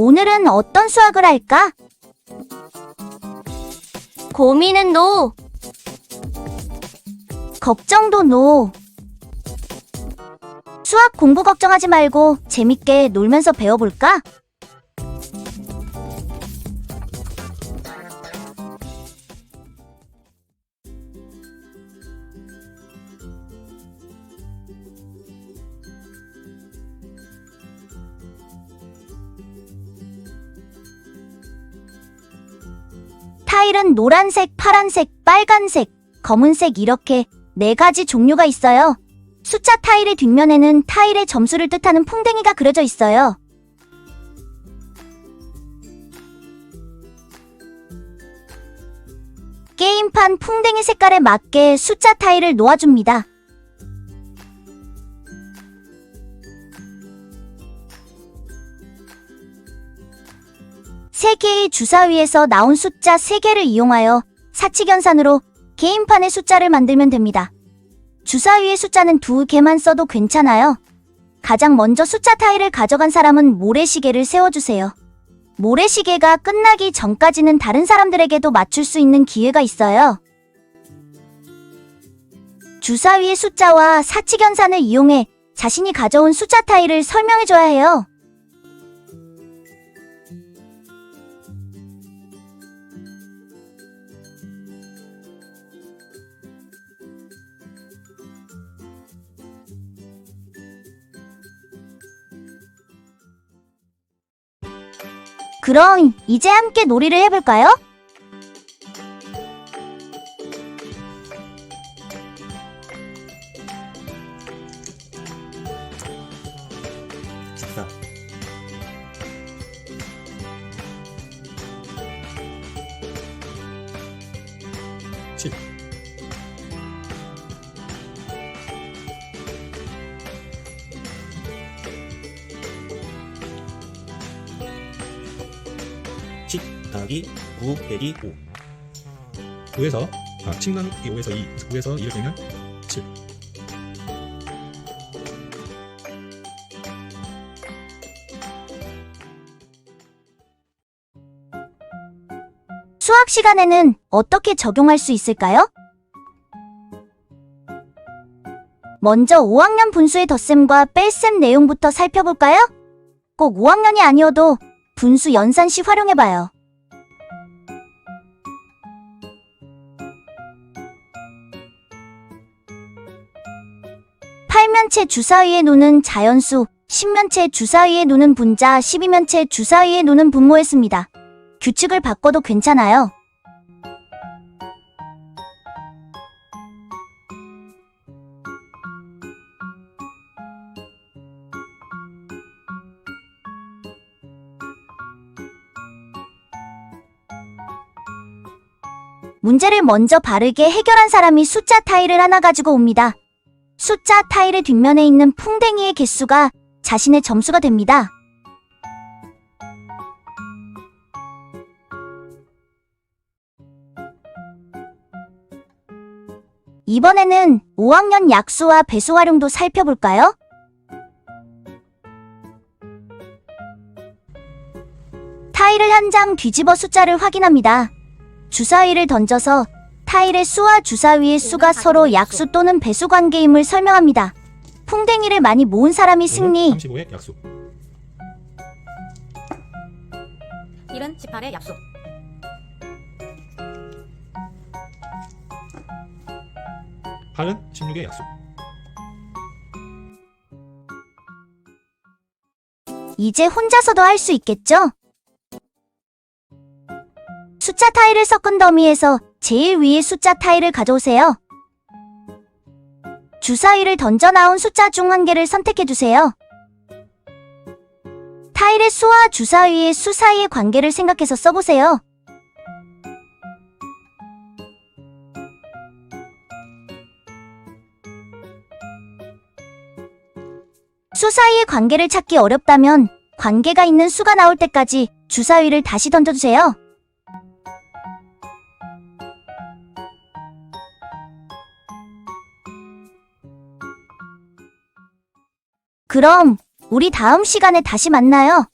오늘은 어떤 수학을 할까? 고민은 노. 걱정도 노. 수학 공부 걱정하지 말고 재밌게 놀면서 배워볼까? 타일은 노란색, 파란색, 빨간색, 검은색 이렇게 네 가지 종류가 있어요. 숫자 타일의 뒷면에는 타일의 점수를 뜻하는 풍뎅이가 그려져 있어요. 게임판 풍뎅이 색깔에 맞게 숫자 타일을 놓아줍니다. 세 개의 주사위에서 나온 숫자 3개를 이용하여 사칙연산으로 게임판의 숫자를 만들면 됩니다. 주사위의 숫자는 두 개만 써도 괜찮아요. 가장 먼저 숫자 타일을 가져간 사람은 모래시계를 세워주세요. 모래시계가 끝나기 전까지는 다른 사람들에게도 맞출 수 있는 기회가 있어요. 주사위의 숫자와 사칙연산을 이용해 자신이 가져온 숫자 타일을 설명해줘야 해요. 그럼 이제 함께 놀이를 해볼까요? 식사. 10 더하기 9 빼기 5 9에서 아, 10 나누기 5에서 2 9에서 2를 빼면 7 수학 시간에는 어떻게 적용할 수 있을까요? 먼저 5학년 분수의 덧셈과 뺄셈 내용부터 살펴볼까요? 꼭 5학년이 아니어도 분수 연산 시 활용해봐요. 팔면체 주사위에 놓는 자연수, 10면체 주사위에 놓는 분자, 12면체 주사위에 놓는 분모했습니다. 규칙을 바꿔도 괜찮아요. 문제를 먼저 바르게 해결한 사람이 숫자 타일을 하나 가지고 옵니다. 숫자 타일의 뒷면에 있는 풍뎅이의 개수가 자신의 점수가 됩니다. 이번에는 5학년 약수와 배수 활용도 살펴볼까요? 타일을 한 장 뒤집어 숫자를 확인합니다. 주사위를 던져서 타일의 수와 주사위의 수가 서로 약수 또는 배수 관계임을 설명합니다. 풍뎅이를 많이 모은 사람이 승리. 35의 약수 1은 18의 약수 8은 16의 약수 이제 혼자서도 할 수 있겠죠? 숫자 타일을 섞은 더미에서 제일 위의 숫자 타일을 가져오세요. 주사위를 던져 나온 숫자 중 한 개를 선택해 주세요. 타일의 수와 주사위의 수 사이의 관계를 생각해서 써보세요. 수 사이의 관계를 찾기 어렵다면 관계가 있는 수가 나올 때까지 주사위를 다시 던져주세요. 그럼 우리 다음 시간에 다시 만나요.